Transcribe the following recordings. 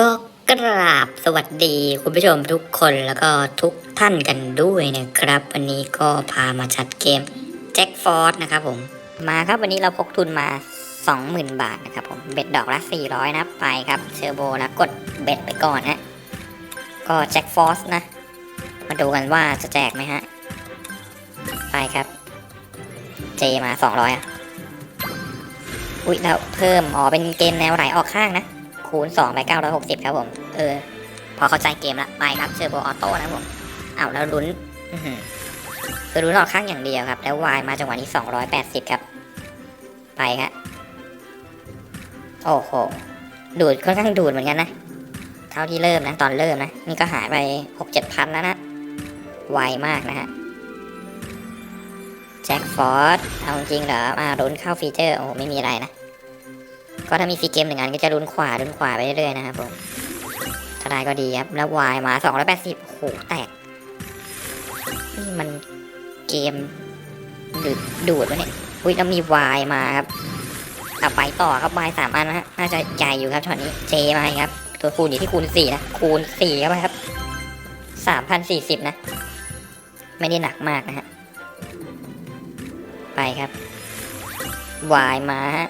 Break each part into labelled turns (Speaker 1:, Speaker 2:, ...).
Speaker 1: ก็กราบสวัสดีคุณผู้ชมทุกคนแล้วก็ทุกท่านกันด้วยนะครับ วันนี้ก็พามาชัดเกมแจ็คฟอร์ดนะครับผมมาครับวันนี้เราพกทุนมา 20,000 บาทนะครับผมเบ็ดดอกละ 400 นะไปครับเชอร์โบนะกดเบ็ดไปก่อนฮะก็แจ็คฟอร์สนะ มาดูกันว่าจะแจกไหมฮะ ไปครับ เจมา 200อะ อุ้ยแล้วเพิ่ม อ๋อ เป็นเกมแนวไหลออกข้างนะ คูณ2ไป960 ครับผม เออ พอเข้าใจเกมละไปครับเชอร์โบออโต้นะผมเอาแล้วลุ้นคือลุ้นออกข้างอย่างเดียวครับ แล้ววายมาจังหวะนี้ 280 ครับ ไปครับโอ้โห ดูดค่อนข้างดูดเหมือนกันนะ เท่าที่เริ่มนะ ตอนเริ่มนะ นี่ก็หายไป 6-7พันแล้วนะ ไวมากนะฮะแจ็คฟอร์ดเอาจริงเหรอมาลุ้นเข้าฟีเจอร์ โอ้ไม่มีอะไรนะ ก็ถ้ามีฟีเกมหนึ่งอันก็จะลุ้นขวาลุ้นขวาไปเรื่อยๆนะครับผมถ้าได้ก็ดีครับแล้ววายมา280โอ้โหแตกนี่มันเกมดูดดูดวะเนี่ยอุ้ยแล้วมีวายมาครับเอาไปต่อครับวายสามอันนะฮะน่าจะใหญ่อยู่ครับช็อตนี้เจมาครับ ตัวคูณอยู่ที่คูณสี่นะคูณสี่เข้าไปครับสามพันสี่สิบนะ ไม่ได้หนักมากนะฮะไปครับวายมาฮะ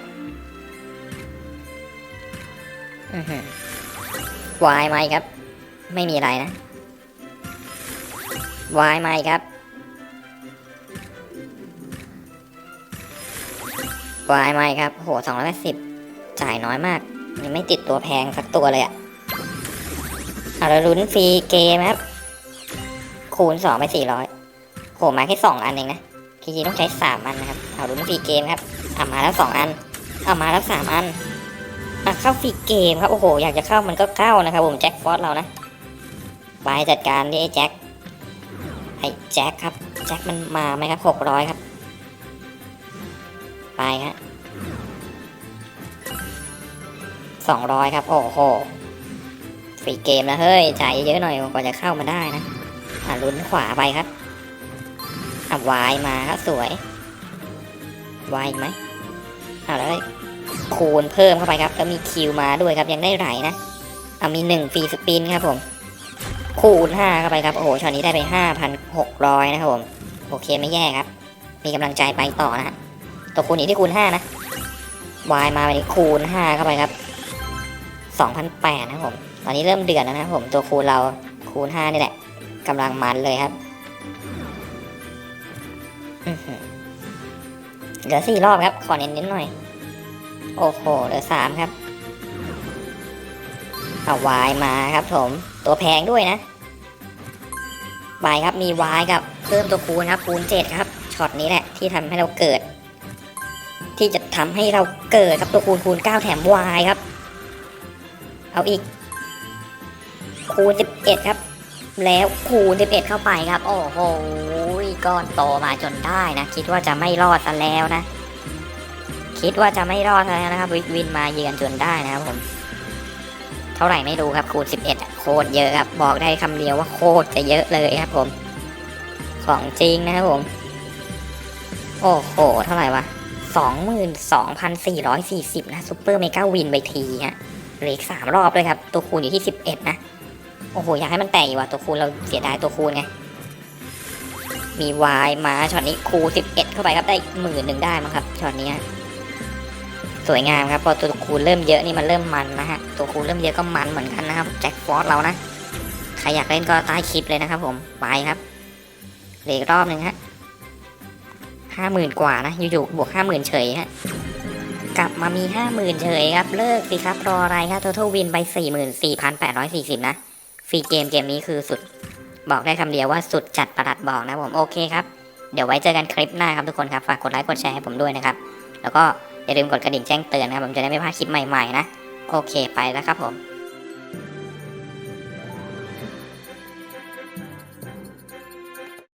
Speaker 1: วายมาอีกครับ ไม่มีอะไรนะวายมาอีกครับวายมาอีกครับ โหสองร้อยแปดสิบจ่ายน้อยมาก ยังไม่ติดตัวแพงสักตัวเลยอะ่ะเอาล้วลุ้นฟรีเกมครับ คูณสองไปสี่ร้อยโหมาแค่สองอันเองนะจริงๆต้องใช้สามอันนะครับ เอาลุ้นฟรีเกมครับเอามาแล้วสองอัน เอามาแล้วสามอัน อะเข้าฟรีเกมครับ โอ้โห อยากจะเข้ามันก็เข้านะครับผมแจ็คฟอสเรานะไปจัดการที่ไอ้แจ็คไอ้แจ็คครับแจ็คมันมาไหมครับหกร้อยครับ ไปครับสองร้อยครับ โอ้โหฟรีเกมแล้วเฮ้ยจ่ายเยอะหน่อยกว่าจะเข้ามาได้นะอะลุ้นขวาไปครับอะวายมาครับสวยวายไหมอะแล้ว คูณเพิ่มเข้าไปครับแล้วมีคิวมาด้วยครับยังได้ไหลนะเอามีหนึ่งฟรีสปินครับผม คูณห้าเข้าไปครับโอ้โหช็อตนี้ได้ไปห้าพันหกร้อยนะครับผมโอเคไม่แย่ครับ มีกำลังใจไปต่อนะฮะตัวคูณนี้ที่คูณห้านะวายมาวันนี้คูณห้าเข้าไปครับสองพันแปดนะครับผม ตอนนี้เริ่มเดือดแล้วนะครับผมตัวคูณเราคูณห้านี่แหละกำลังมันเลยครับอื้อหือเหลือสี่รอบครับ ขอเน้นๆหน่อย โอ้โหเหลือสามครับ เอาวายมาครับผม ตัวแพงด้วยนะวายครับมีวายกับเพิ่มตัวคูณครับคูณเจ็ดครับช็อตนี้แหละที่ทำให้เราเกิด ที่จะทำให้เราเกิดครับตัวคูณคูณเก้าแถมวายครับ เอาอีก คูณสิบเอ็ดครับ แล้วคูณสิบเอ็ดเข้าไปครับ โอ้โหก้อนโตมาจนได้นะ คิดว่าจะไม่รอดซะแล้วนะ คิดว่าจะไม่รอดแล้วนะครับวิวินมาเยือนจนได้นะครับผม เท่าไหร่ไม่รู้ครับคูณ11อะโคตรเยอะครับ บอกได้คำเดียวว่าโคตรจะเยอะเลยครับผม ของจริงนะครับผม โอ้โห เท่าไหร่วะ22,440 นะซูเปอร์เมกาวินไปทีฮะเหลืออีกสามรอบเลยครับ ตัวคูณอยู่ที่ 11 นะ โอ้โห อยากให้มันแตกอยู่ว่ะตัวคูณเราเสียดายตัวคูณไงมีวายมาช็อตนี้คูณ11 เข้าไปครับได้หมื่นหนึ่งได้มั้งครับช็อตนี้ สวยงามครับพอตัวคูณเริ่มเยอะนี่มันเริ่มมันนะฮะตัวคูณเริ่มเยอะก็มันเหมือนกันนะครับแจ็คฟอร์ดเรานะใครอยากเล่นก็ใต้คลิปเลยนะครับ ผมไปครับเหลืออีกรอบหนึ่งฮะห้าหมื่นกว่านะอยู่ๆบวกห้าหมื่นเฉยฮะกลับมามีห้าหมื่นเฉยครับเลิกสิครับรออะไรครับ total win ไปสี่หมื่นสี่พันแปดร้อยสี่สิบนะฟรีเกมเกมนี้คือสุดบอกได้คำเดียวว่าสุดจัดประหลัดบอกนะผมโอเคครับ เดี๋ยวไว้เจอกันคลิปหน้าครับทุกคนครับ ฝากกดไลค์กดแชร์ให้ผมด้วยนะครับ แล้วก็ อย่าลืมกดกระดิ่งแจ้งเตือนนะครับผมจะได้ไม่พลาดคลิปใหม่ๆนะ โอเคไปแล้วครับผม